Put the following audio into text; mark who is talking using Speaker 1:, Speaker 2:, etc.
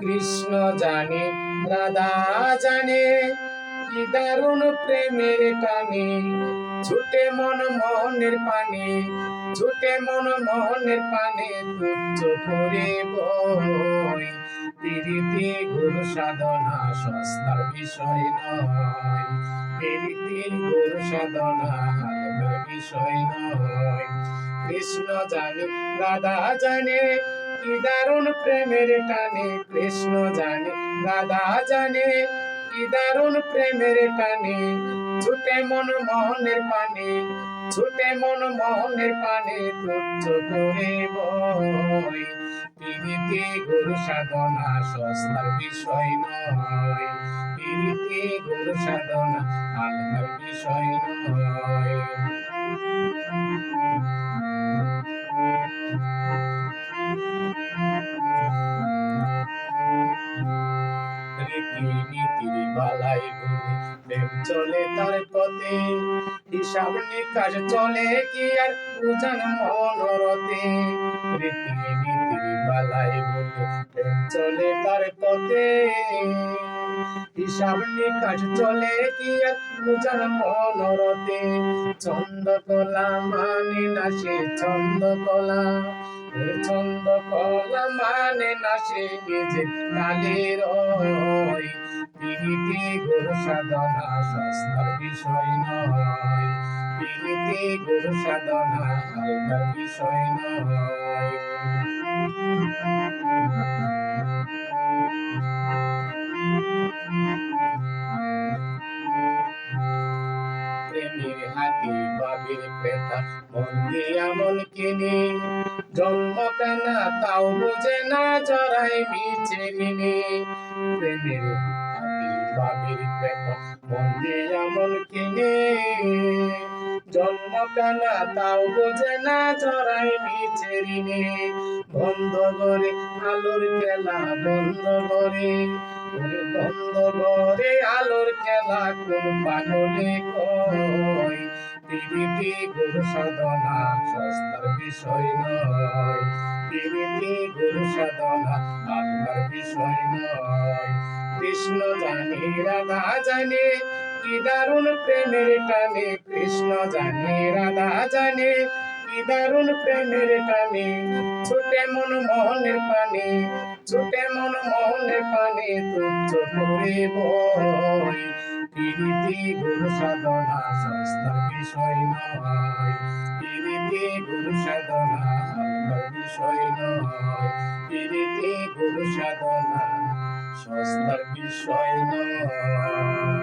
Speaker 1: কৃষ্ণ জানে, রাধা জানে, কি দারুণ প্রেমের টানে। ছুটে মন মোহনের পানে ছুটে মন মোহনের পানে তুচ্ছ করে বই প্রীতি গুরু সাধনা সস্তার বিষয় নয়। প্রীতি গুরু সাধনা বিষয় নয়। কৃষ্ণ জানে, রাধা জানে কি দারুণ প্রেমের টানে, কৃষ্ণ জানে, রাধা জানে। কি দারুণ প্রেমের টানে, ছুটে মন মোহনের পানে, ছুটে মন মোহনের পানে তুচ্ছ করে বই প্রীতি গুরু সাধনা সস্তার বিষয় নয়। প্রীতি গুরু সাধনা হালকার বিষয় নয়। বালাই গুলি প্রেম চলে তার পথে, হিসাব নিকাশ চলে কি আর উজান মনোরথে? রীতিনীতির বালাই গুলি প্রেম চলে তার পথে, হিসাব নিকাশ চলে কি আর উজান মনোরথে? চন্দ্রকলা মানে না সে চন্দ্রকলা ওই চন্দ্রকলা মানে না সে নিজে কালের প্রীতি গুরু সাধনা সস্তার বিষয় নয়। প্রীতি গুরু সাধনা হালকার বিষয় নয়। প্রেমের হাতি বাবির পেটা, মন দিয়া মন কিনি। জন্ম কানা তাও বোঝে না জড়াই মিছে ঋণী প্রেমের কিনি জন্ম কানা তাও বোঝে না জড়াই মিছে ঋণী বন্ধ করে আলোর খেলা, বন্ধ করে। বন্ধ করে আলোর খেলা, কোন পাগলে কই প্রীতি গুরু সাধনা, সস্তার বিষয় নয়। প্রীতি গুরু সাধনা আল্লাহর বিষয় নয়। কৃষ্ণ জানে, রাধা জানে, কি দারুণ প্রেমের টানে। কৃষ্ণ জানে, রাধা জানে, কি দারুণ প্রেমের টানে। ছুটে মন মোহনের পানে, ছুটে মন মোহনের পানে তুচ্ছ করে বই প্রীতি গুরু সাধনা বিষয় নয়। প্রীতি গুরু সাধনা বিষয় নয়। প্রীতি গুরু সাধনা সস্তার বিষয় নয়